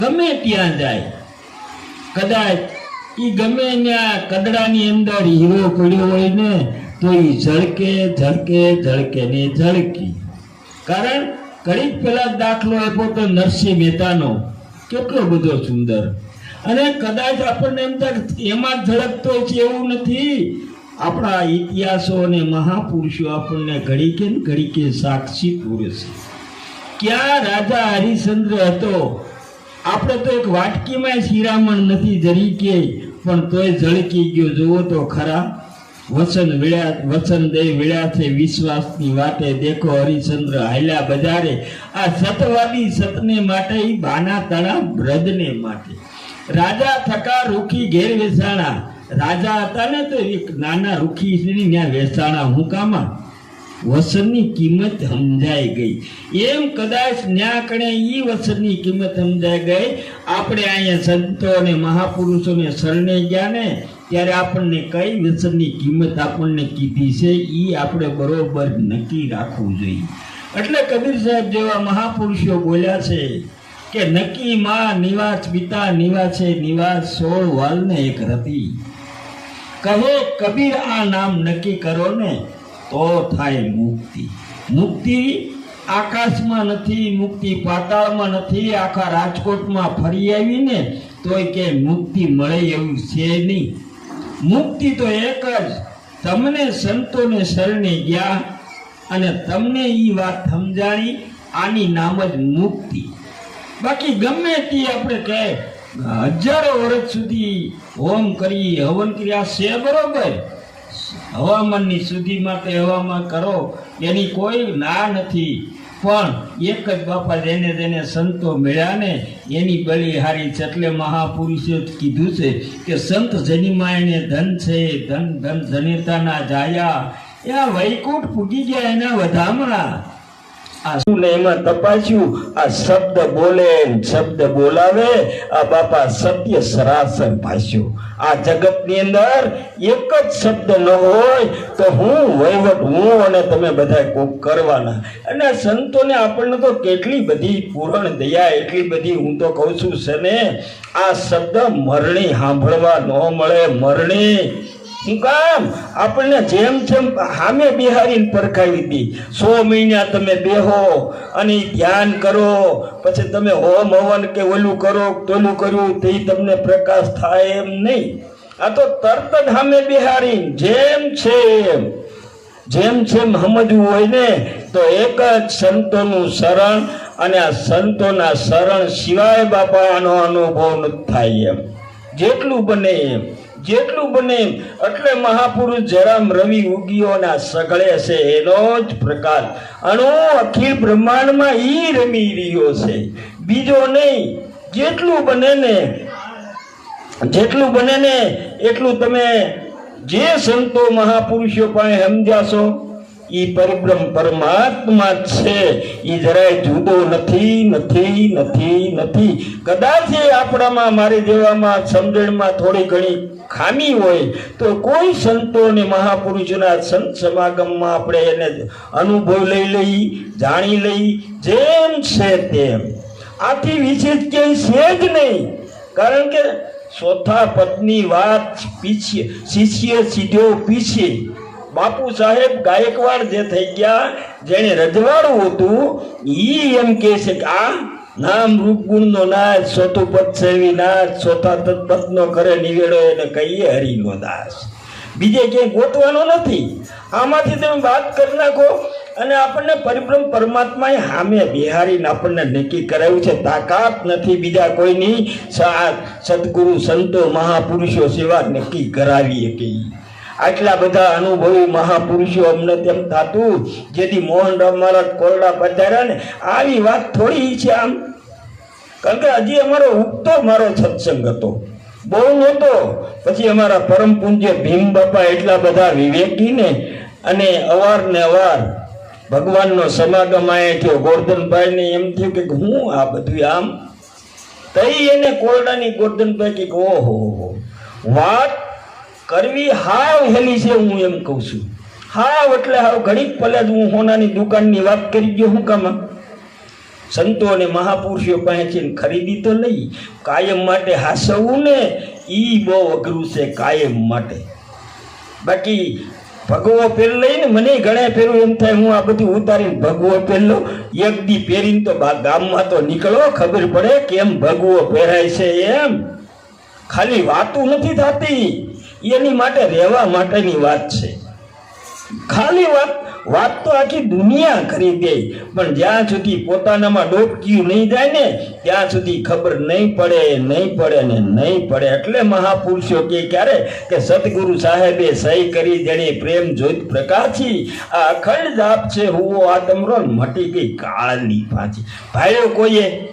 ગમે ત્યાં જાય. કદાચ ઈ ગમે ત્યાં કદડાની અંદર હીરો પડ્યો હોય ને, તો ઈ ઝળકે ઝળકે ઝળકે ને ઝળકી. કારણ કડી પેલા દાખલો આપ્યો તો નરસિંહ મહેતાનો. કેટલો બધો સુંદર. અને કદાચ આપણને એમ થાય એમાં ઝળકતો છે એવું નથી. આપણા ઇતિહાસો અને મહાપુરુષો આપણને ઘડીકે ને ઘડીકે સાક્ષી પૂરે છે. ક્યાં રાજા હરિશ્ચંદ્ર હતો? આપણે તો એક વાટકીમાં શિરામણ નથી જરી કે, પણ તોય ઝળકી ગયો. જુઓ તો ખરા. વચન વિળ્યા વચન દે વિળ્યા છે, વિશ્વાસની વાતે દેખો હરિશ્ચંદ્ર હાલ્યા બજારે. આ સતવાદી સતને માટે, બાના તણા બ્રજને માટે. રાજા થકા રૂખી ઘેર વેસાણા. રાજા હતા ને તો એક નાના રૂખી ત્યાં વેસાણા હું કામાં વસનની કિંમત સમજાઈ ગઈ. એમ કદાચ ન્યા કણે એ વસનની કિંમત સમજાઈ ગઈ. આપણે અહીંયા સંતો અને મહાપુરુષોને શરણે ગયા ને, ત્યારે આપણને કઈ વસનની કિંમત આપણને કીધી છે એ આપણે બરોબર નક્કી રાખવું જોઈએ. એટલે કબીર સાહેબ જેવા મહાપુરુષો બોલ્યા છે કે નક્કી માં નિવાસ, પિતા નિવાસે નિવાસ સોળ વાલને એક રતી. કહે, કબીર આ નામ નક્કી કરો ને, તો થાય મુક્તિ. મુક્તિ આકાશમાં નથી, મુક્તિ પાતાળમાં નથી, આખા રાજકોટમાં ફરી આવીને તોય કે મુક્તિ મળે એવું છે નહીં. મુક્તિ તો એક જ, તમને સંતોને શરણે ગયા અને તમને એ વાત સમજાણી, આની નામ જ મુક્તિ. બાકી ગમે તે આપણે કહે, હજારો વર્ષ સુધી હોમ કરી, હવન ક્રિયા છે બરોબર. હવામાનની સુધી માટે હવામાન કરો, એની કોઈ ના નથી. પણ એક જ બાપા જેને જેને સંતો મળ્યા ને, એની બલી હારી છે એટલે મહાપુરુષે કીધું છે કે સંત જનીમાં એને ધન છે, ધન ધન, જનેતાના જાયા. એ વૈકુંઠ પૂગી ગયા એના વધામણા. શું એમાં અંદર એક જ શબ્દ ન હોય તો હું વહીવટ હું અને તમે બધા કોક કરવાના. અને સંતોને આપણને તો કેટલી બધી પૂરણ દયા, એટલી બધી હું તો કહું છું છે ને આ શબ્દ મરણી સાંભળવા ન મળે, મરણી શું કામ આપણને જેમ જેમ સામે બિહારીને પરખાવી દી. સો મહિના તમે બેહો અને ધ્યાન કરો. પછી તમે હોમ હવન કે ઓલું કરો તોલું કર્યું તે તમને પ્રકાશ થાય એમ નહીં. આ તો તરત જ સામે બિહારી જેમ છે એમ જેમ જેમ સમજવું હોય ને તો એક જ સંતોનું શરણ અને આ સંતોના શરણ સિવાય બાપાનો અનુભવ થાય એમ. જેટલું બને એમ. જેટલું બને એટલે મહાપુરુષ જરામ રવિ ઉગીઓના સગળે છે, એનો જ પ્રકાર. અણુ અખિલ બ્રહ્માંડમાં ઈ રમી રહ્યો છે. બીજો નહીં, જેટલું બને ને, જેટલું બને ને, એટલું તમે જે સંતો મહાપુરુષો પાસે સમજાશો ઈ પરબ્રહ્મ પરમાત્મા છે. ઈ જરાય જુદો નથી નથી નથી નથી. કદાચ એ આપણામાં, મારી જેવામાં સમજણમાં થોડી ઘણી ખામી હોય, તો કોઈ સંતો અને મહાપુરુષોના સંત સમાગમમાં આપણે એને અનુભવ લઈ લઈ, જાણી લઈ, જેમ છે તેમ. આથી વિશેષ ક્યાંય છે જ નહીં. કારણ કે ચોથા પદની વાત પીછે શિષ્ય સીધો પીછે બાપુ સાહેબ ગાયકવાડ જે થઈ ગયા જેને રજવાડું હતું, ઈ એમ કે છે કે આ નામ રૂપ ગુણનો નાશ સોતું પદ સેવી નાશ ચોથા તત્પદનો કરે નિવેડો એને કહીએ હરિનો દાસ. બીજે ક્યાંય ગોતવાનો નથી. આમાંથી તમે વાત કરી નાખો અને આપણને પરિબ્રહ્મ પરમાત્માએ સામે બિહારીને આપણને નક્કી કરાવ્યું છે, તાકાત નથી બીજા કોઈની. સદગુરુ, સંતો, મહાપુરુષો સેવા નક્કી કરાવી કે આટલા બધા અનુભવી મહાપુરુષો અમને તેમ થતું જેથી મોહન મહારાજ કોરડા પધાર્યા ને, આવી વાત થોડી છે આમ. કારણ કે હજી અમારો ઉગતો મારો સત્સંગ હતો. બહુ નહોતો. પછી અમારા પરમ પૂજ્ય ભીમ બાપા એટલા બધા વિવેકી ને, અને અવાર ને અવાર ભગવાનનો સમાગમ આયા થયો. ગોરધનભાઈ ને એમ થયું કે હું આ બધું આમ? તઈ એને કોરડાની ગોરધનભાઈ કે ઓહો. વાત કરવી હાવ હેલી છે હું એમ કહું છું. હાવ એટલે હાવ ઘડીક પલે જ હું હોનાની દુકાનની વાત કરી ગયો હું કામ. સંતો અને મહાપુરુષો પાસેથી ખરીદી તો નહીં કાયમ માટે હાસવું ને એ બહુ અઘરું છે કાયમ માટે. બાકી ભગવો પહેર લઈને મને ઘણા પહેરું એમ થાય, હું આ બધું ઉતારીને ભગવો પહેરલો એક દી પહેરીને તો ગામમાં તો નીકળો, ખબર પડે કેમ ભગવો પહેરાય છે એમ. ખાલી વાતું નથી થતી. એની માટે રહેવા માટેની વાત છે. ખાલી વાત વાત તો આખી દુનિયા કરી દે. પણ જ્યાં સુધી પોતાનામાં ડોબક્યું નહીં જાય ને, ત્યાં સુધી ખબર નહીં પડે નહીં પડે ને નહીં પડે. એટલે મહાપુરુષો કે ક્યારે? કે સદગુરુ સાહેબે સહી કરી, જેણે પ્રેમ જોઈત પ્રકાશી. આ અખંડ જાપ છે હુવો આ તમરો મટી ગઈ કાળની પાછી. ભાઈઓ કોઈએ?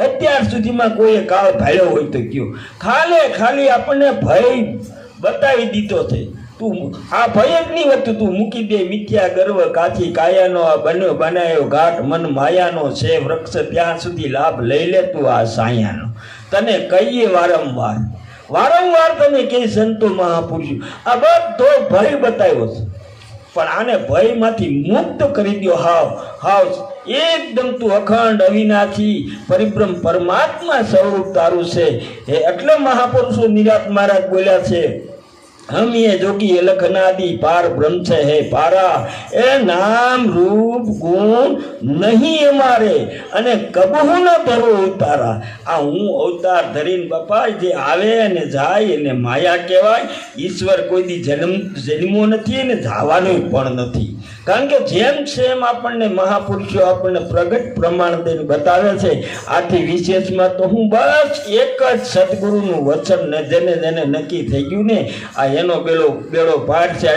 અત્યાર સુધીમાં કોઈએ કાળ ભાળ્યો હોય તો કયો? ખાલે ખાલી આપણને ભય બતાવી દીધો છે. તું આ ભય જ નહીં વધતું તું મૂકી દે મિથ્યા ગર્વ કાચી કાયાનો આ બન્યો બનાયો ઘાટ. મન માયાનો છે વૃક્ષ, ત્યાં સુધી લાભ લઈ લે તું આ સાયાનો. તને કહીએ વારંવાર વારંવાર તને કે સંતો મહાપુરુષ, આ બધો ભય બતાવ્યો છે. પણ આને ભયમાંથી મુક્ત કરી દો હાવ. હાવ, એકદમ તું અખંડ અવિનાથી પરિબ્રહ્મ પરમાત્મા સ્વરૂપ તારું છે. એટલે મહાપુરુષો નિરાત મહારાજ બોલ્યા છે હમ એ જોગી લખનાદી, પાર બ્રહ્મ છે હે પારા. એ નામ રૂપ ગુણ નહીં અમારે. અને કબહુ ન ભરો ઉતારા. આ હું અવતાર ધરીને બાપા જે આવે અને જાય એને માયા કહેવાય. ઈશ્વર કોઈ દી જન્મ જન્મો નથી અને જવાનું પણ નથી. કારણ કે જેમ સેમ આપણને મહાપુરુષો આપણને પ્રગટ પ્રમાણ દઈને બતાવે છે. આથી વિશેષમાં તો હું બસ એક જ સદગુરુનું વચન જેને જેને નક્કી થઈ ગયું ને, આ એનો બેલો બેડો પાઠ છે